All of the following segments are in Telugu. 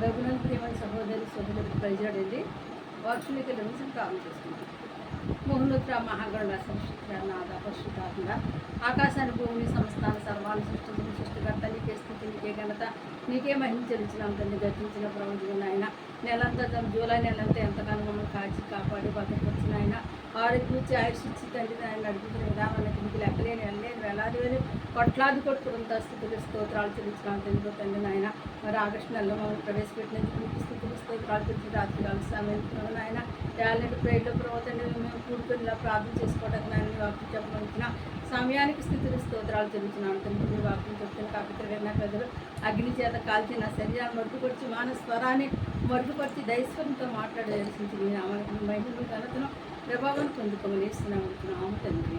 ప్రభుత్వం ప్రియమైన సహోదరి సహోదరికి ప్రజలండి వాక్షునికి నిమిషం ప్రారంభం చేసుకుంటాం మోహనుత్ర మహాగణ నాద పరిశుద్ధాత్మ ఆకాశాన్ని భూమిని సంస్థాన సర్వాలు సృష్టించిన సృష్టికర్త నీకే స్థితి నీకే ఘనత నీకే మహిమ చెల్లించినాం తండ్రి గతించిన ప్రభుత్వం ఆయన. నెలంతా జూలై నెలంతా ఎంతగానో మమ్మల్ని కాచి కాపాడి భద్రపరిచిన ఆయన. ఆరోగ్యం ఇచ్చి ఆయుష్ ఇచ్చి తండ్రి ఆయన నడిపించిన విధానానికి నీకు లెక్కలేని వెళ్ళలేని వేలాది వేలు కొట్లాది కొట్టుకున్నంత స్థితులు స్తోత్రాలు చెల్లించినాం తండ్రి తండ్రి నాయన? మరి ఆగస్టు నెలలో మమ్మల్ని ప్రవేశపెట్టినందుకు మీకు స్థితులు స్తోత్రాలు తెలిసి రాత్రి కలుస్తామని నాయన? టాలెంట్ ప్రేయర్లో ప్రభుత్వండి మేము కూడుకొని ఇలా ప్రార్థన చేసుకోవడానికి నాయన నీ వాక్యం చెప్పవలసిన సమయానికి స్థితులు స్తోత్రాలు చెల్లించినాను తండ్రి నీ వాక్యం చెప్తున్న? కాకపోతే నా పెద్దలు అగ్ని చేత కాల్చి నా శరీరాన్ని మరుగుపరిచి మాన స్వరాన్ని మరుగుపరిచి దైశ్వరంతో మాట్లాడేసింది నీ నామానికి. మహిళలు ఘనతను ప్రభావం పొందుకోమని ఇస్తున్నాము నామ తండ్రి.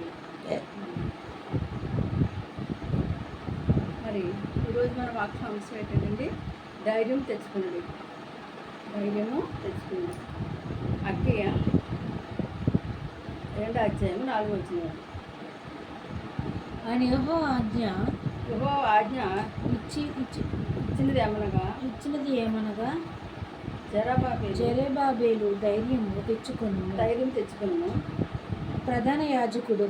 మరి ఈరోజు మన వాక్యం అంశం ఏంటంటే ధైర్యం తెచ్చుకున్నది. ధైర్యము తెచ్చుకున్నది. అక్కయ్య రెండో అధ్యాయం నాలుగు వచ్చిన ఆయన యహో ఆజ్ఞ యుహో ఆజ్ఞ ఇచ్చి ఇచ్చి ఇచ్చినది ఏమనగా? ఇచ్చినది ఏమనగా? జెరెబాబేలు. ధైర్యము తెచ్చుకును. ధైర్యం తెచ్చుకున్నాను ప్రధాన యాజకుడు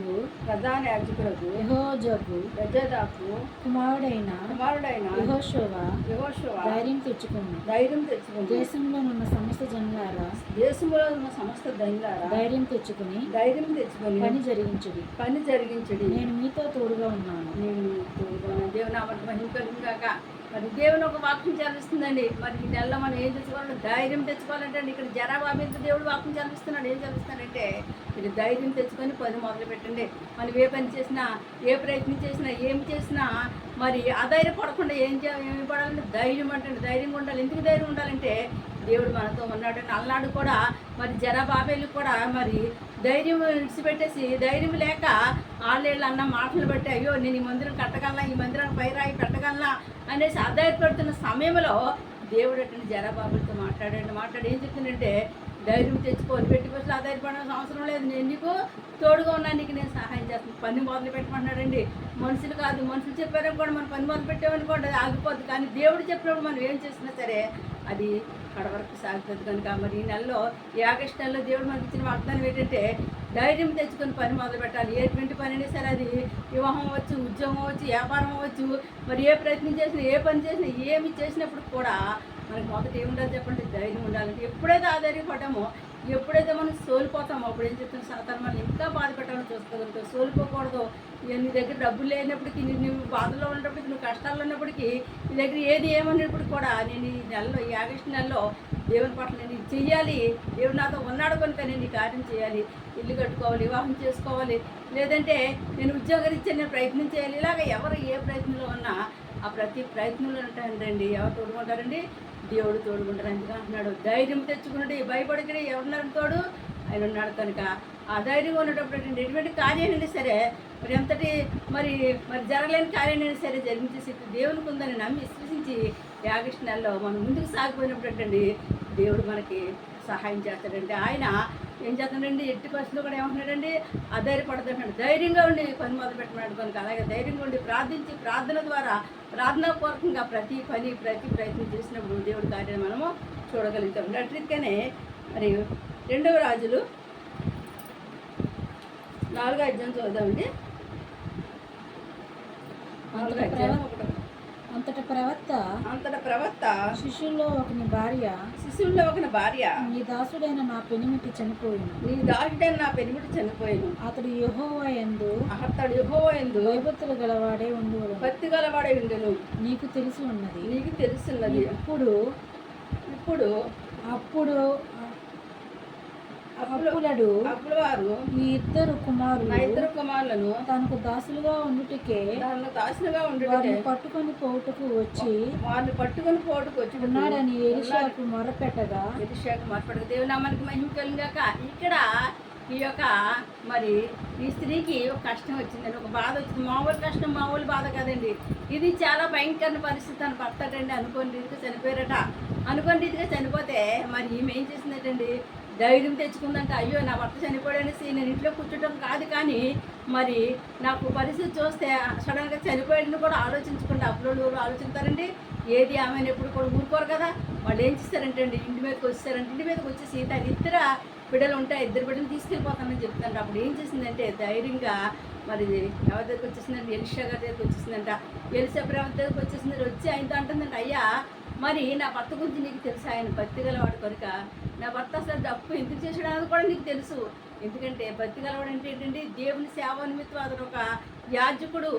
ప్రధాన యాజకులకు యహోజగు ప్రజాదాకు కుమారుడైన కుమారుడైన యహోశోవ యెహోషువ ధైర్యం తెచ్చుకును. ధైర్యం తెచ్చుకుని. దేశంలో ఉన్న సమస్త జనులారా దేశంలో ఉన్న సమస్త దైలారా ధైర్యం తెచ్చుకుని ధైర్యం తెచ్చుకొని పని జరిగించుడి. పని జరిగించడి. నేను మీతో తోడుగా ఉన్నాను. నేను తోడుగా దేవుని అమలు మహిమ కలిగాక మరి దేవుని ఒక వాక్యం చదివిస్తుందండి. మరి ఈ నెలలో మనం ఏం తెచ్చుకోవాలి ధైర్యం తెచ్చుకోవాలంటే ఇక్కడ జరాబా మీద దేవుడు వాక్యం చదివిస్తున్నాడు. ఏం చదివిస్తున్నాడంటే మీరు ధైర్యం తెచ్చుకొని పని మొదలు పెట్టండి మనం ఏ పని చేసినా ఏ ప్రయత్నం చేసినా ఏం చేసినా మరి అధైర్యపడకుండా ఏం ఏమి పడాలంటే ధైర్యం అంటే ధైర్యంగా ఉండాలి. ఎందుకు ధైర్యం ఉండాలంటే దేవుడు మనతో ఉన్నాడు. అల్లాడు కూడా మరి జరాబాబేలు కూడా మరి ధైర్యం విడిచిపెట్టేసి ధైర్యం లేక ఆళ్ళేళ్ళు అన్న మాటలు బట్టి అయ్యో నేను ఈ మందిరం కట్టగలనా? ఈ మందిరానికి పైరాయి పెట్టగలనా అనేసి ఆధారపడుతున్న సమయంలో దేవుడు అటువంటి జరాబాబులతో మాట్లాడండి. మాట్లాడి ఏం చెప్తుందంటే ధైర్యం తెచ్చుకొని పెట్టి ఆ ఆధారపడాల్సిన అవసరం లేదు. నేను నీకు తోడుగా ఉన్నా నీకు నేను సహాయం చేస్తాను. పని మొదలు పెట్టమంటున్నాడండి మనుషులు కాదు. మనుషులు చెప్పారని కూడా మనం పని మొదలు పెట్టామనుకోండి అది ఆగిపోద్ది. కానీ దేవుడు చెప్పినప్పుడు మనం ఏం చేసినా సరే అది కడవరకు సాగుతుంది కనుక మరి ఈ నెలలో ఈ ఆగస్టు నెలలో దేవుడు మనకి ఇచ్చిన వాగ్దానం ఏంటంటే ధైర్యం తెచ్చుకొని పని మొదలు పెట్టాలి. ఎటువంటి పని అయినా సరే అది వివాహం అవ్వచ్చు ఉద్యోగం అవ్వచ్చు వ్యాపారం అవ్వచ్చు. మరి ఏ ప్రయత్నం చేసినా ఏ పని చేసినా ఏమి చేసినప్పుడు కూడా మనకి మొదట ఏముండాలి చెప్పండి ధైర్యం ఉండాలంటే ఎప్పుడైతే ఆధార్యపడ్డామో ఎప్పుడైతే మనం సోలిపోతామో అప్పుడు ఏం చెప్తున్న సాధారణ మనం ఇంకా బాధ పెట్టాలని చూసుకోగలుగుతాం సోలిపోకూడదు. ఇక నీ దగ్గర డబ్బులు లేనప్పటికీ నీ- నువ్వు బాధలో ఉన్నప్పటికీ నువ్వు కష్టాల్లో ఉన్నప్పటికీ నీ దగ్గర ఏది ఏమన్నప్పటికీ కూడా నేను ఈ నెలలో ఈ ఆగస్టు నెలలో దేవుని పట్ల నేను ఇది చెయ్యాలి. దేవుడు నాతో ఉన్నాడు కనుక నేను ఈ కార్యం చేయాలి ఇల్లు కట్టుకోవాలి వివాహం చేసుకోవాలి. లేదంటే నేను ఉద్యోగరీత్యా నేను ప్రయత్నం చేయాలి. ఇలాగ ఎవరు ఏ ప్రయత్నంలో ఉన్నా ఆ ప్రతి ప్రయత్నంలో ఉంటాయండి ఎవరు తోడుకుంటారండి? దేవుడు తోడుకుంటారు. అందుకే అంటున్నాడు. ధైర్యం తెచ్చుకున్నాడు భయపడకడే ఎవరున్నారు తోడు. ఆయన ఉన్నాడు కనుక. ఆ ధైర్యంగా ఉన్నటప్పుడు ఎటువంటి కార్యాలైనా సరే మరి ఎంతటి మరి మరి జరగలేని కార్యాలైనా సరే జరిగించే శక్తి దేవునికి ఉందని నమ్మి విశ్వసించి ఈ నెలలో మనం ముందుకు సాగిపోయినప్పుడు ఏంటండి దేవుడు మనకి సహాయం చేస్తాడండి. ఆయన ఏం చేస్తాడండి? ఎట్టి పరిస్థితులు కూడా ఏమంటున్నాడండి? అధైర్యపడతాడు. ధైర్యంగా ఉండి పని మొదలు పెట్టమన్నాడు కనుక అలాగే ధైర్యంగా ఉండి ప్రార్థించి ప్రార్థన ద్వారా ప్రార్థనాపూర్వకంగా ప్రతి పని ప్రతి ప్రయత్నం చేసినప్పుడు దేవుడి కార్యాన్ని మనము చూడగలుగుతాం. అట్లనే మరి రెండవ రాజులు నాలుగో అధ్యాయం చూద్దామండి. నాలుగో అధ్యాయం. అంతట ప్రవక్త అంతట ప్రవక్త శిష్యుల్లో ఒకని భార్య శిశువుల్లో ఒక భార్య నీ దాసుడైన నా పెనిమిటి చనిపోయింది నీ దాసుడైన నా పెనిమిటి చనిపోయాను. అతడు యెహోవా యందు అతడు యెహోవా యందు భయభక్తులు గలవాడే ఉండువలను భక్తి గలవాడే ఉండెను. నీకు తెలిసి ఉన్నది. నీకు తెలుస్తున్నది ఇప్పుడు ఇప్పుడు అప్పుడు అప్పుడు అప్పులడు అప్పుడు వారు ఈ ఇద్దరు నా కుమారులు ఇద్దరు కుమారులను తనకు దాసులుగా ఉండుటకే దానిలో దాసులుగా ఉండేటే వారిని పట్టుకొని పోటుకు వచ్చి వారిని పట్టుకొని పోటుకు వచ్చి ఉన్నాడని ఎలిషాకు మొరపెట్టగా ఎలిషాకు మార్పడక దేవుని నామానికి మహిమ కలిగాక ఇక్కడ ఈ యొక్క మరి ఈ స్త్రీకి ఒక కష్టం వచ్చిందండి ఒక బాధ వచ్చింది. మామూలు కష్టం మామూలు బాధ కదండి. ఇది చాలా భయంకర పరిస్థితి. అని పడతాడండి అనుకోని రీతిగా చనిపోయారట. అనుకోని రీతిగా చనిపోతే మరి ఈమె ఏం చేసిందటండి? ధైర్యం తెచ్చుకుందంట అయ్యో నా భర్త చనిపోయాడనేసి నేను ఇంట్లో కూర్చోటం కాదు కానీ మరి నాకు పరిస్థితి చూస్తే సడన్గా చనిపోయాడని కూడా ఆలోచించకుండా అప్పుడు ఆలోచిస్తారండి? ఏది ఆమె ఎప్పుడు కూడా ఊరుకోరు కదా. వాళ్ళు ఏం చేస్తారంటే అండి ఇంటి మీదకి వచ్చేసారంటే ఇంటి మీదకి వచ్చేసి తన ఇద్దరు బిడ్డలు ఉంటాయి ఇద్దరు బిడ్డలు తీసుకెళ్ళిపోతానని చెప్తాను అప్పుడు ఏం చేసిందంటే ధైర్యంగా మరి ఎవరి దగ్గరికి వచ్చేసిందంటే ఎలిషా గారి దగ్గరికి వచ్చేసిందంట. ఎలిషా బ్రహ్మ దగ్గరికి వచ్చేసింది వచ్చి ఆయనతో అంటుందంటే అయ్యా మరి నా భర్త గురించి నీకు తెలుసు ఆయన భక్తి గలవాడు కనుక నా భర్త అసలు డప్పు ఎందుకు చేసాడు అది కూడా నీకు తెలుసు. ఎందుకంటే భక్తి గలవాడు అంటే ఏంటంటే దేవుని సేవ నిమిత్తం అతను ఒక యాజకుడు.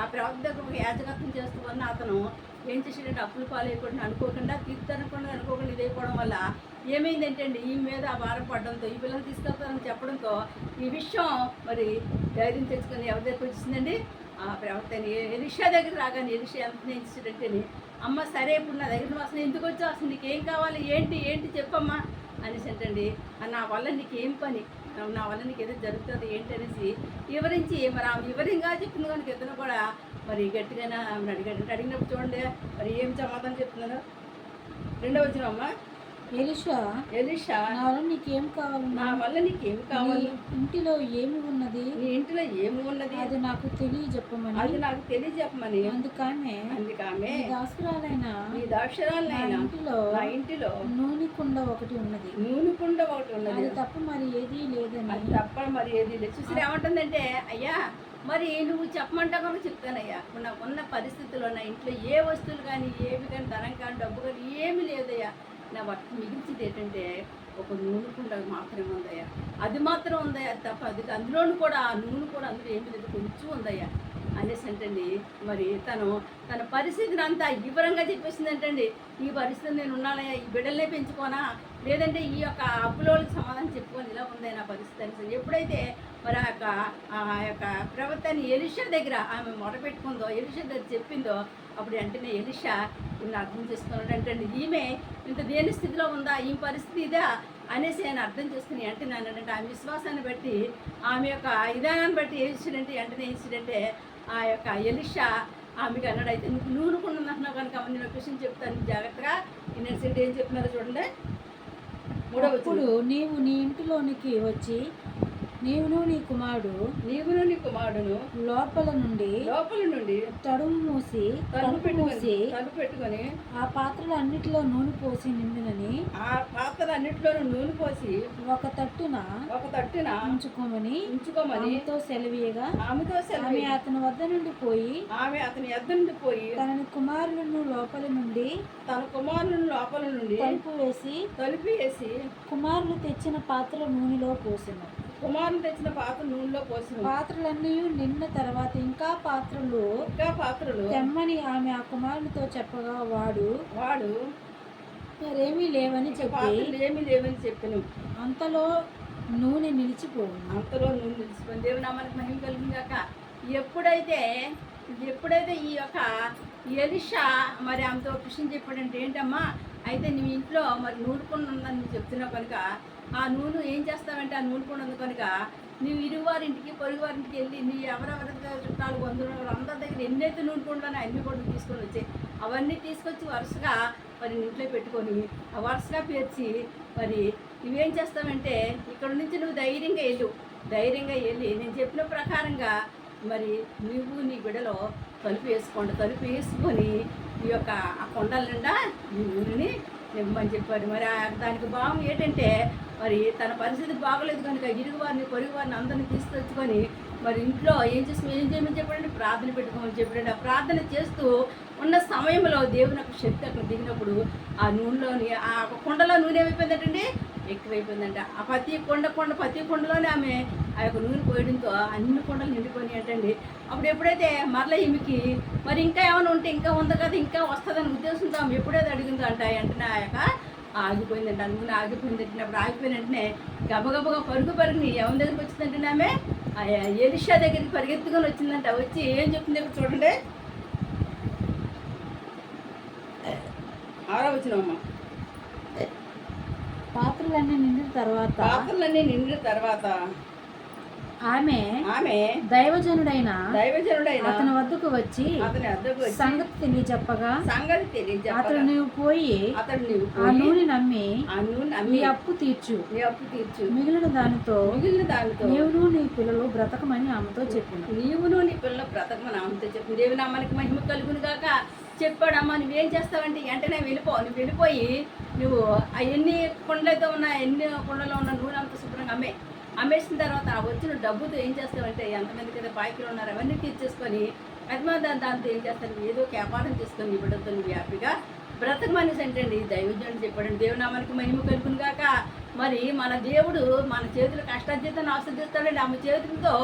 ఆ ప్రవక్త దగ్గర ఒక యాజకత్వం చేస్తూ అతను ఏం చేసాడంటే అప్పులు పాలేయకుండా అనుకోకుండా తీర్థనకుండా అనుకోకుండా ఇదైపోవడం వల్ల ఏమైందంటే అండి ఈ మీద భారపడడంతో ఈ పిల్లలు తీసుకెళ్తారని చెప్పడంతో ఈ విషయం మరి ధైర్యం తెచ్చుకొని ఎవరి దగ్గరికి వచ్చిందండి? ఆ ప్రవక్తని ఎలిషా దగ్గర రాగానే ఎలిషా ఎంత నేర్చాడంటే అమ్మ సరే ఇప్పుడు నా దగ్గర నువ్వు అసలు ఎందుకు వచ్చావు? అసలు నీకేం కావాలి? ఏంటి? ఏంటి? చెప్పమ్మా అనేసి అంటండి నా వల్ల నీకేం పని? నా- వల్ల నీకు ఏదో జరుగుతుంది ఏంటి? అనేసి వివరించి మరి ఆమె వివరంగా చెప్పింది కనుక ఇద్దరు కూడా మరి గట్టిగానే? ఆమెను అడిగాడు. అడిగినప్పుడు చూడండి మరి ఏం సమాధానం చెప్తున్నాను రెండో వచ్చిన అమ్మ ఎలిషా ఎలిషా నా వల్ల నీకేం కావాలి? నా వల్ల నీకేం కావాలి? ఇంటిలో ఏమి ఉన్నది? నీ ఇంటిలో ఏమి ఉన్నది? అది నాకు తెలియజెప్పమని. అది నాకు తెలియజెప్పమని. అందుకనే అందుకామె నీ దాసురాలైన నా దాక్షరాలైనా ఇంటిలో నా ఇంటిలో నూనె కుండ ఒకటి ఉన్నది. నూనె కుండ ఒకటి ఉన్నది. అది తప్ప మరి ఏదీ లేదని. అది తప్ప మరి ఏది లేదు. చూసి ఏమంటుందంటే అయ్యా మరి నువ్వు చెప్పమంటా కూడా చెప్తానయ్యా. ఇప్పుడు నాకు ఉన్న పరిస్థితుల్లో నా ఇంట్లో ఏ వస్తువులు కానీ ఏవి కానీ ధనం కానీ డబ్బు కానీ ఏమీ లేదయ్యా. నా వర్క్ మిగిల్చింది ఏంటంటే ఒక నూనె కుండ మాత్రమే ఉందయ్యా. అది మాత్రం ఉందయ్యా తప్ప అది అందులోను కూడా ఆ నూనె కూడా అందులో ఏమి లేదు కొంచెం ఉందయ్యా. అనేసి అంటండి. మరి తను తన పరిస్థితిని అంతా వివరంగా చెప్పేసింది అంటండి ఈ పరిస్థితి నేను ఉన్నానయ్యా ఈ బిడ్డలనే పెంచుకోనా? లేదంటే ఈ యొక్క అప్పులోళ్ళకి సమాధానం చెప్పుకొని ఇలా ఉంది నా పరిస్థితి అని ఎప్పుడైతే మరి ఆ యొక్క ఆ యొక్క ప్రవర్తన ఎలిషా దగ్గర ఆమె మొదపెట్టుకుందో ఎలిషా దగ్గర చెప్పిందో అప్పుడు వెంటనే ఎలిషా ఈయన అర్థం చేసుకున్నాడు. అంటే ఈమె ఇంత దేని స్థితిలో ఉందా ఈ పరిస్థితి ఇదా అనేసి ఆయన అర్థం చేసుకుని వెంటనే అన్నాడంటే ఆమె విశ్వాసాన్ని బట్టి ఆమె యొక్క విధానాన్ని బట్టి ఏ ఇన్సిడెంట్ వెంటనే ఇన్సిడెంట్ ఆ యొక్క ఎలిషా ఆమెకి అన్నాడు. అయితే నీకు నూనె కొండంటున్నావు కనుక నేను ఒక విషయం చెప్తాను. జాగ్రత్తగా ఈ ఇన్సిడెంట్ ఏం చెప్తున్నారో చూడండి. మూడవ నీవు నీ ఇంటిలోనికి వచ్చి నీవును నీ కుమారుడు నీవును నీ కుమారుడును లోపల నుండి లోపల నుండి తడుము మూసి తలుపు పెట్టుకొని తలుపు పెట్టుకొని ఆ పాత్రలు అన్నిటిలో నూనె పోసి నిండినని ఆ పాత్రలు అన్నింటిలోనూ నూనె పోసి ఒక తట్టున ఒక తట్టున ఉంచుకోమని ఉంచుకోమని ఆమెతో సెలవీయగా ఆమెతో ఆమె అతని వద్ద నుండి పోయి ఆమె అతని ఎద్ద నుండి పోయి తనని కుమారులను లోపల నుండి తన కుమారుని లోపల నుండి తలుపు వేసి తలుపు వేసి కుమారులు తెచ్చిన పాత్ర నూనెలో పోసిన. కుమారుని తెచ్చిన పాత్ర నూనెలో పోసిన పాత్రలన్నీ నిన్న తర్వాత ఇంకా పాత్రలు ఇంకా పాత్రలు తెమ్మని ఆమె ఆ కుమారునితో చెప్పగా వాడు వాడు మరేమీ లేవని చెప్పి ఏమీ లేవని చెప్పాను. అంతలో నూనె నిలిచిపోయింది. అంతలో నూనె నిలిచిపోయింది. దేవుడు నామానికి మహిమ కలిగిందాక ఎప్పుడైతే ఎప్పుడైతే ఈ యొక్క ఎలిషా మరి ఆమెతో కృష్ణ చెప్పాడంటే ఏంటమ్మా అయితే నీ ఇంట్లో మరి నూనె కుండ ఉందని చెప్తున్నావు కనుక ఆ నూనె ఏం చేస్తావంటే ఆ నూనె కొనదు కనుక నువ్వు ఇరువారింటికి పొరుగువారింటికి వెళ్ళి నీ ఎవరెవరి చుట్టాలు బంధువులు అందరి దగ్గర ఎన్నైతే నూనె కుండలో అన్ని కూడా తీసుకొని వచ్చి. అవన్నీ తీసుకొచ్చి వరుసగా మరి ఇంట్లో పెట్టుకొని ఆ వరుసగా పేర్చి మరి నువ్వేం చేస్తావంటే ఇక్కడ నుంచి నువ్వు ధైర్యంగా వెళ్ళు. ధైర్యంగా వెళ్ళి. నేను చెప్పిన ప్రకారంగా మరి నువ్వు నీ బిడలో తలుపు వేసుకోండి. తలుపు వేసుకొని ఈ యొక్క ఆ కొండల నిండా ఈ ఊరిని నిమ్మని చెప్పారు. మరి ఆ- దానికి భావం ఏంటంటే మరి తన పరిస్థితి బాగలేదు కనుక ఇరుగు వారిని పొరుగు వారిని అందరినీ తీసుకొచ్చుకొని మరి ఇంట్లో ఏం చేసి ఏం చేయమని చెప్పాడంటే ప్రార్థన పెట్టుకోమని చెప్పాడు ఆ ప్రార్థన చేస్తూ ఉన్న సమయంలో దేవుని యొక్క శక్తి అక్కడ దిగినప్పుడు ఆ నూనెలోని ఆ కుండలో నూనె ఏమైపోయిందంటే ఎక్కువైపోయిందంట. ఆ ప్రతి కొండ కొండ ప్రతి కొండలోనే ఆమె ఆ యొక్క నూనె పోయడంతో అన్ని కొండలు నిండిపోయినాయి అంటండి అప్పుడు ఎప్పుడైతే మరల ఈమెకి మరి ఇంకా ఏమైనా ఉంటే ఇంకా ఉంది కదా ఇంకా వస్తుందని ఉద్దేశంతో ఆమె ఎప్పుడైతే అడిగిందో అంట వెంటనే ఆ యొక్క ఆగిపోయిందంట ఆ నూనె ఆగిపోయింది అంటే అప్పుడు ఆగిపోయిన వెంటనే గబగబగా పరుగు పరుగుని ఎవరి దగ్గరికి వచ్చిందంటే ఆమె? ఆ ఎలిషా దగ్గరికి పరిగెత్తుకొని వచ్చిందంట. వచ్చి ఏం చెప్తుంది ఇక్కడ చూడండి. ఆరో వచ్చినమ్మా పాత్రలన్నీ నిండిన తర్వాత పాత్రలన్నీ నిండిన తర్వాత ఆమె ఆమె దైవజనుడైన దైవజనుడైన అతని వద్దకు వచ్చి అతని వచ్చి సంగతి తెలియ చెప్పగా సంగతి తెలియజెప్పగా అతడు నీవు పోయి అతడు నీవు ఆ నూనె నమ్మి ఆ నూనె నీ అమ్మి అప్పు తీర్చు. నీ అప్పు తీర్చు. మిగిలిన దానితో మిగిలిన దానితో నీవును నీ పిల్లలు బ్రతకమని ఆమెతో చెప్పిన. నీవును నీ పిల్లల బ్రతకమని ఆమెతో చెప్పు దేవి నామానికి మహిమ కలుగును గాక. చెప్పాడమ్మా నువ్వేం చేస్తావంటే వెంటనే వెళ్ళిపో. నువ్వు వెళ్ళిపోయి నువ్వు ఎన్ని కుండలతో ఉన్న ఎన్ని కుండలో ఉన్న నూనె అంత శుభ్రంగా అమ్మే. అమ్మేసిన తర్వాత ఆ వచ్చిన డబ్బుతో ఏం చేస్తావంటే ఎంతమందికి అయితే బాకీలు ఉన్నారు అవన్నీ తీర్చేసుకొని అదిమా దాని దాంతో ఏం చేస్తాను? ఏదో వ్యాపారం చేసుకొని ఇవ్వడంతో హ్యాపీగా నువ్వు హ్యాపీగా బ్రతకమనేసి అంటే అండి దైవజనుడు చెప్పాడండి దేవనామానికి మహిమ కలుగును కాక మరి మన దేవుడు మన చేతులు కష్టార్జితాన్ని ఆస్వాదిస్తాడండి. ఆమె చేతులతో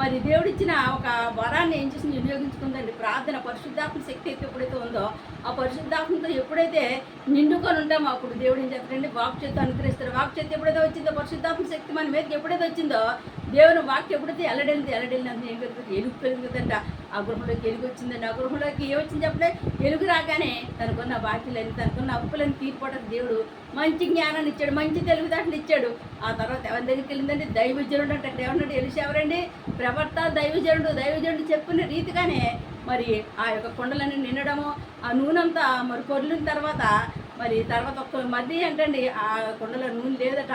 మరి దేవుడు ఇచ్చిన ఒక వరాన్ని ఏం చేసి వినియోగించుకుందండి. ప్రార్థన పరిశుద్ధాత్మ శక్తి అయితే ఎప్పుడైతే ఉందో ఆ పరిశుద్ధాత్మతో ఎప్పుడైతే నిండుకొని ఉంటామో అప్పుడు దేవుడు ఏం చేస్తాడండి? వాక్ చేత అనుకరిస్తారు వాక్ చేతి ఎప్పుడైతే వచ్చిందో పరిశుద్ధాత్మ శక్తి మన మీదకి ఎప్పుడైతే వచ్చిందో దేవుని వాక్యం ఎప్పుడైతే ఎల్లడెళ్ళింది ఎల్లడెళ్ళింది ఏం పెరుగుతుంది? ఎలుగు పెరుగుతుందంట. ఆ గృహంలోకి ఎలుగు వచ్చిందండి ఆ గృహంలోకి ఏ వచ్చింది అప్పుడే ఎలుగు రాగానే తనకున్న బాధ్యులని తనకున్న అప్పులని తీర్పడానికి దేవుడు మంచి జ్ఞానాన్ని ఇచ్చాడు మంచి తెలుగుదాటలు ఇచ్చాడు. ఆ తర్వాత ఎవరి దగ్గరికి వెళ్ళిందంటే దైవజనుడు అంటే. అక్కడ ఎవరన్నాడు ఎలిసి ఎవరండి? ప్రవర్త దైవజనుడు దైవజనుడు చెప్పిన రీతిగానే మరి ఆ యొక్క కొండలన్నీ నిండడము ఆ నూనెంతా మరి పొర్లిన తర్వాత మరి తర్వాత ఒక్క మధ్య అంటే ఆ కొండలో నూనె లేదట.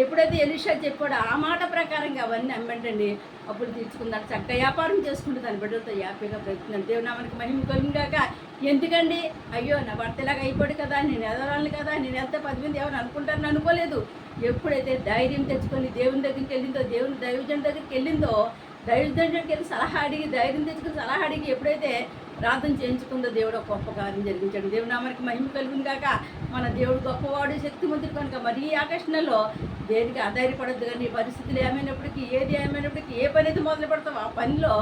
ఎప్పుడైతే ఎలిషా చెప్పాడో ఆ మాట ప్రకారంగా అవన్నీ అమ్మంటండి అప్పుడు తీర్చుకుందాం చక్క వ్యాపారం చేసుకుంటూ దాని బిడ్డలతో హ్యాపీగా బ్రతుకుతున్నాను దేవునామానికి మహిమ కలిగాక ఎందుకండి? అయ్యో నా భర్త ఇలాగ అయిపోయాడు కదా నేను ఎదరాలను కదా నేను ఎంత పది మంది ఎవరు అనుకుంటారని అనుకోలేదు. ఎప్పుడైతే ధైర్యం తెచ్చుకొని దేవుని దగ్గరికి వెళ్ళిందో దేవుని దైవజన్ దగ్గరికి వెళ్ళిందో దైవజన్ వెళ్ళి సలహా అడిగి ధైర్యం తెచ్చుకుని సలహా అడిగి ఎప్పుడైతే ప్రార్థన చేయించుకుందో దేవుడు ఒక గొప్ప కార్యం జరిగించాడు. దేవుడు నామరికి మహిమ కలుగును కాక మన దేవుడు గొప్పవాడు శక్తిమంతుడు కనుక మరీ ఆకర్షణలో దేనికి ఆధారపడద్దు కానీ పరిస్థితులు ఏమైనప్పటికీ ఏది ఏమైనప్పటికీ ఏ పని అయితే మొదలు పెడతావు ఆ పనిలో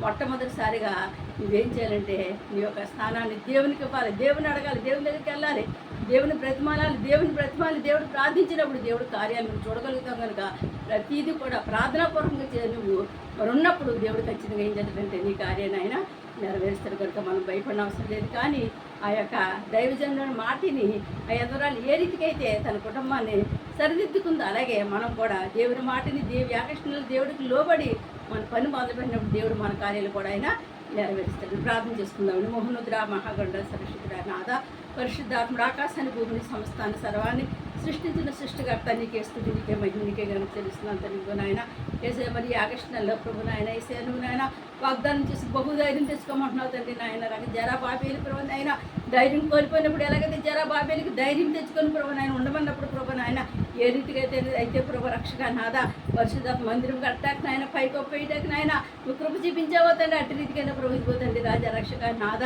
మొట్టమొదటిసారిగా నువ్వేం చేయాలంటే నీ యొక్క స్థానాన్ని దేవునికి ఇవ్వాలి దేవుని అడగాలి దేవుని దగ్గరికి వెళ్ళాలి దేవుని ప్రతిమాలాలి దేవుని ప్రతిమాలు దేవుడు ప్రార్థించినప్పుడు దేవుడు కార్యాలు నువ్వు చూడగలుగుతావు కనుక ప్రతిదీ కూడా ప్రార్థనాపూర్వకంగా చే నువ్వు మరి ఉన్నప్పుడు దేవుడు ఖచ్చితంగా ఏం చేస్తాడంటే నీ కార్యాన్ని ఆయన నెరవేరుస్తాడు కనుక మనం భయపడిన అవసరం లేదు. కానీ ఆ యొక్క దైవజనుల మాటిని ఆ ఎదురాలు ఏ రీతికైతే తన కుటుంబాన్ని సరిదిద్దుకుందో అలాగే మనం కూడా దేవుడి మాటిని దేవి ఆకర్షణలు దేవుడికి లోబడి మన పని మొదలుపెట్టినప్పుడు దేవుడు మన కార్యాలు కూడా ఆయన నెరవేరుస్తాడు. ప్రార్థన చేసుకుందామని మోహనుద్ర మహాగండ సరస్వతుడ నాద పరిశుద్ధాత్ముడు ఆకాశాన్ని భూమిని సంస్థాన్ని సర్వాన్ని సృష్టించిన సృష్టికర్త నీకే స్థుతి నీకే మహిమ నీకే గనక తెలుస్తున్నంత నీకు నాయన. ఏసే మరి ఆగస్టు నెలలో ప్రభు నాయన ఏసే నువ్వు నాయన వాగ్దానం చేసి బహు ధైర్యం తెచ్చుకోమంటున్నావు తండ్రి నాయన. రక జరా బాబేలు ప్రభు నాయన ధైర్యం కోల్పోయినప్పుడు ఎలాగైతే జరా బాబేలకు ధైర్యం తెచ్చుకొని ప్రభు నాయన ఉండమన్నప్పుడు ప్రభు నాయన ఏ రీతిగా అయితే అయితే ప్రభు రక్షక నాద పరిశుద్ధ మందిరం కట్టాక నాయన పైకొప్పేయటాక నాయన నువ్వు కృప చూపించావో తండ్రి అటు రీతికైనా ప్రభు ఇదిగో తండ్రి రాజా రక్షక నాద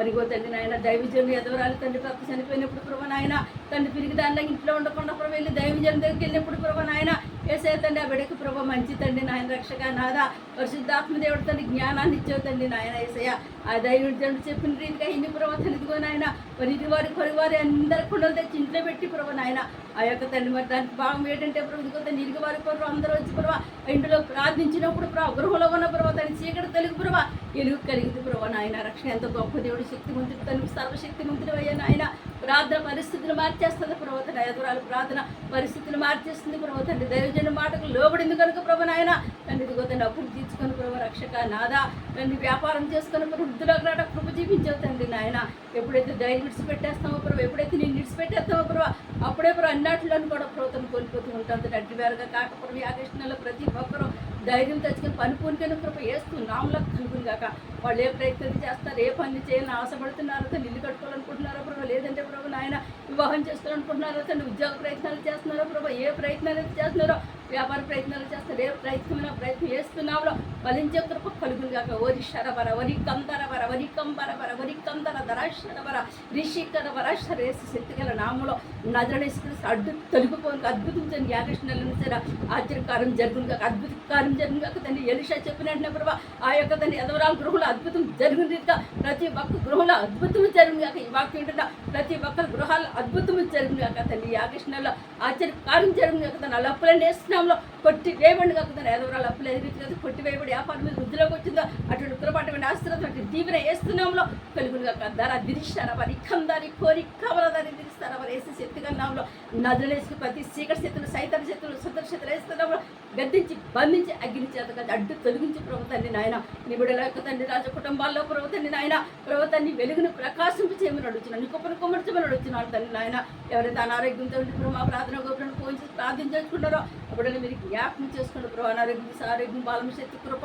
మరిగో తండ్రి నాయన దైవజనులు ఎదవరాలు తండ్రి భక్తి చనిపోయినప్పుడు ప్రభు నాయన తండ్రి తిరిగి దానిలో ఇంట్లో ఉండకుండా ప్రభు వెళ్ళి దైవజనం దగ్గరికి వెళ్ళినప్పుడు ప్రభు నాయన వేసే తండ్రి ఆ బిడకు ప్రభు మంచి తండ్రి నాయన రక్షక నాద పరిశుద్ధాత్మ దేవుడు తండ్రి జ్ఞానాన్ని ఇచ్చేవు తండ్రి నాయన ఏసయ్య. ఆ దైవజనుడు చెప్పిన రీతిగా ఇన్ని ప్రభు తండ్రి నాయన మరి వారి కొరి వారి అందరి కుండలు తెచ్చి ఇంట్లో పెట్టి ప్రభు నాయన ఆ యొక్క తండ్రి మరి దానికి భావం ఏంటంటే ప్రభు ఇదిగో తండ్రి ఇరుగు వారి కొరవ అందరూ వచ్చి ప్రభావ ఇంట్లో ప్రార్థించినప్పుడు ప్రభు గృహంలో ఉన్న ప్రభావ తన చీకటి తెలుగు ప్రభావ ఎలుగు కలిగింది ప్రభా నాయన. రక్షణ ఎంత గొప్ప దేవుడు శక్తిమంతుడు తను సర్వశక్తిమంతుడు అయ్యా నాయన. ప్రార్థన పరిస్థితులు మార్చేస్తుంది ప్రభు తండ్రి ఎదురాలు. ప్రార్థన పరిస్థితులు మార్చేస్తుంది ప్రభు తండ్రి దైవజన మాటకు లోబడింది కనుక ప్రభు నాయన. తండ్రి ఇదిగో తండ్రి అప్పులు తీర్చుకొని ప్రభు రక్షక నాదా తండ్రి వ్యాపారం చేసుకొని ప్రభు వృద్ధులకు రాట కృప చూపించావు తండ్రి నాయన. ఎప్పుడైతే ధైర్యం విడిచిపెట్టేస్తామో ప్రభు ఎప్పుడైతే నేను విడిచిపెట్టేస్తామో ప్రభు అప్పుడే ప్రభు అన్నట్లను కూడా ప్రభుత్వం కోల్పోతూ ఉంటాం అడ్డు వేరుగా కాకపోతే ఆకృష్ణలో ప్రతి ఒక్కరూ ధైర్యం తెచ్చుకొని పని పూనికైన కృప వేస్తూ నామలకు కలుగును కాక వాళ్ళు ఏ ప్రయత్నం చేస్తారు ఏ పని చేయాలని ఆశపడుతున్నారో తను ఇల్లు కట్టుకోవాలనుకుంటున్నారో ప్రభు లేదంటే ప్రభు నాయన వివాహం చేసుకోవాలనుకుంటున్నారో తను ఉద్యోగ ప్రయత్నాలు చేస్తున్నారో ప్రభు ఏ ప్రయత్నాలు అయితే చేస్తున్నారో వ్యాపార ప్రయత్నాలు చేస్తారు ఏ ప్రయత్నమైన ప్రయత్నం చేస్తున్నామో ఫలించే కృప కలుగును కాక ఓరి శరబర వరి కందరబర వరి కంబరబర వరి కందర ధర శరబర రిషికర వర శరేసి శక్తిగల నామంలో నజరేసుకుని అడ్డు తొలిగిపోయి అద్భుతం చెంది ఆశ్చర్యకారం జరుగును కాక అద్భుత కార్యం జరుగును కాక తండ్రి ఎలిషా చెప్పినట్టు ప్రభా ఆ యొక్క తండ్రి ఎదవరాల గృహంలో అద్భుతం జరిగింది ప్రతి ఒక్క గృహంలో అద్భుతం జరిగింది కాక ఈ వాక్యం ప్రతి ఒక్కరి గృహాలు అద్భుతం జరిగింది కాక తండ్రి యాకృష్ణలో ఆశ్చర్య కార్యం జరుగును కాక తన అప్పులని వేస్తున్నాంలో కొట్టి వేయబడి కాక తన ఎదవరాలు అప్పులు ఎదురు కొట్టి వేయబడి వ్యాపారం మీద వృద్ధిలోకి వచ్చిందో అటువంటి కృపాటమైన ఆశ్రయం అటువంటి దీవెన వేస్తున్నాంలో కలుగును కాక ధర దిరిస్తారా వారి కందారి కోరి కవలదారి దిరిస్తారా వారు వేసే శక్తిగా నామలో నదులేసుకు ప్రతి చీకటి శక్తులు సైతర శక్తులు సుందర శక్తులు వేస్తున్నాము గద్దించి బంధించి అగ్ని చేత అడ్డు తొలగించి ప్రభుత్వాన్ని నాయన. నీ బిడ్డల యొక్క తండ్రి రాజ కుటుంబాల్లో ప్రభుత్వాన్ని నాయన. ప్రభుత్వాన్ని వెలుగును ప్రకాశింపు చేయమని అడుగుతున్నాను. నీ కుప్పను కుమ్మర్చమని అడుగుతున్నాను తండ్రి నాయన. ఎవరైతే అనారోగ్యంతో ఉండి మా ప్రార్థన గోపురం పోయించి ప్రార్థించుకుంటారో అప్పుడు మీరు జ్ఞాపకం చేసుకోండి ప్రభు. అనారోగ్యం ఆరోగ్యం బాలం శక్తి కృప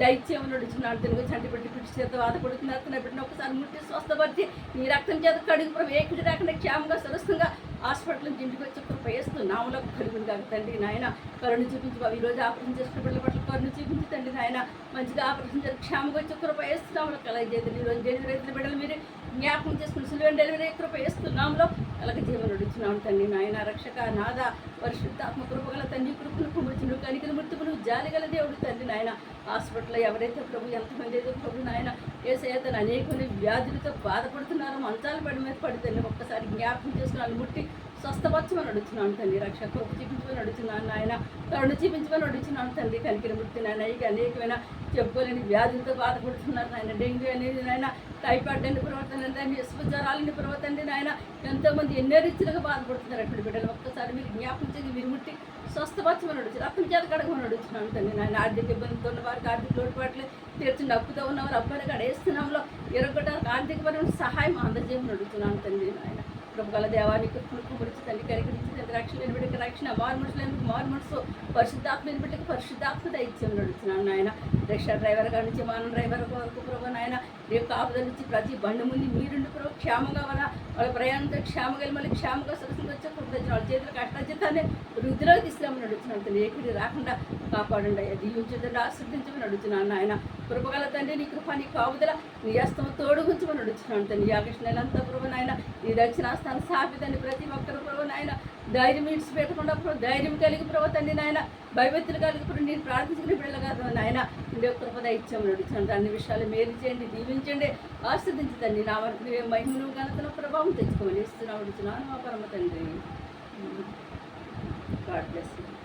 దయచేయమని నడుచున్నాడు తెలుగు చంటి పెట్టి పిడిచి చేత బాధపడుతున్నారు. నా బిడ్డను ఒకసారి ముట్టి స్వస్థపరిచి నీ రక్తం చేత కడుగు ప్రభు ఏ రాకుండా క్షేమంగా సురక్షంగా హాస్పిటల్ నుంచి ఇంటికి వచ్చేప్పుడు కృప వేస్తూ నామలకు కలుగును కాక తండ్రి నాయన. కరుణ చూపించి బాబు. ఈరోజు ఆపరేషన్ చేసుకున్న బిడ్డల పట్ల కరుణ చూపించి తండ్రి నాయన. మంచిగా ఆపరేషన్ చేసి క్షేమంగా వచ్చి కృప వేస్తూ నామలకు కలగ ఈరోజు డెలివరీ రైతుల బిడ్డలు మీరు? జ్ఞాపకం చేసుకుని సులువైన డెలివరీ కృప వేస్తున్నాంలో కలగ జీవన నడుచున్నాం తండ్రి నాయన రక్షక నాద పరిశుద్ధాత్మ కృపగల తండ్రి కృపను కుమర్చును కనికలు మృతుకును జాలిగల దేవుడు తండ్రి నాయన. హాస్పిటల్లో ఎవరైతే ప్రభు ఎంతమంది అయితే ప్రభు నాయన ఏసైతే అనేక వ్యాధులతో బాధపడుతున్నారో మంచాలు పడి మీద పడుతుంది ఒక్కసారి జ్ఞాపకం చేసుకుని ముట్టి స్వస్థపరచమని అడుగుతున్నాను తండ్రి రక్ష కృప చూపించమని అడుగుతున్నాను నాయన. కరుణ చూపించమని అడుగుతున్నాను తండ్రి కనికిన మృతి నాయన. ఇక అనేకమైన చెప్పుకోలేని వ్యాధులతో బాధపడుతున్నారు నాయన. డెంగ్యూ అనేది నాయన టైఫాయిడ్ అని ప్రవర్తన దాన్ని విశ్వజ్వరాలని పురవతండి నాయన. ఎంతోమంది ఎన్నో రీతిలుగా బాధపడుతున్నారు అక్కడ బిడ్డలు. ఒక్కసారి మీరు జ్ఞాపకం చేసి మీరు ముట్టి అడుగుతారు రక్తం చేత కడగమని అడుగుతున్నాను తండ్రి నాయన. ఆర్థిక ఇబ్బందితో ఉన్న వారికి ఆర్థిక లోటుపాట్లు తీర్చిన అప్పుతో ఉన్నవారు అబ్బాయిని కడేస్తున్నాంలో ఆర్థిక ఆర్థికపరమైన సహాయం అందజేయమని అడుగుతున్నాను తండ్రి నాయన. ప్రభుగల దేవానికి కుమరించి తల్లి కరిగించి తండ్రి రక్షణ లేని బిడ్డకి రక్షణ మారు మనుషులు మారు మనసు పరిశుద్ధాత్మ లేని బిడ్డకి పరిశుద్ధాత్మ దైత్యం నడుచున్నాను నాయన. రిక్షా డ్రైవర్ గారి నుంచి మనం డ్రైవర్ వరకు ప్రభు నాయన రేపు కాపుదల నుంచి ప్రతి బండి ముందు మీరుండి ప్రభు క్షేమంగా వాళ్ళ వాళ్ళ ప్రయాణంతో క్షేమంగా వెళ్ళి మళ్ళీ క్షేమంగా సురక్షితంగా వచ్చే కృప వాళ్ళ చేతులు కష్టాజితాన్ని వృద్ధిలో తీసుకురామని నడుచున్నాను తండ్రి ఏకిడి రాకుండా కాపాడండి అయ్యా. దీవించదండి ఆశ్రదించమని నడుచున్నాను నాయన. కృపగల తండ్రి నీ కృప నీ కాపుదల నీ అస్తమ తోడు గుంచమని అడుగుతున్నాను తండ్రి ఆకృష్ణ నెలంతా ప్రభు నాయన నీ దక్షిణాస్థానం స్థాపితండి ప్రతి ఒక్కరు ప్రభు నాయన. ధైర్యం విడిచిపెట్టకుండా ధైర్యం కలిగి ప్రభు తండ్రి నాయన. భయభక్తులు కలిగి ప్రభు నేను ప్రార్థించిన బిడ్డలు కాదు నాయన. నీ కృపద ఇచ్చాము అడుగుతున్నాను. అన్ని విషయాలు మేలు చేయండి దీవించండి. ఆస్వాదించదండి నా వరకు నీవే మహిమను ఘనతను ప్రభావం తెచ్చుకోమని ఇస్తున్నాను నడుచున్నాను మా పరమ తండ్రి. God bless you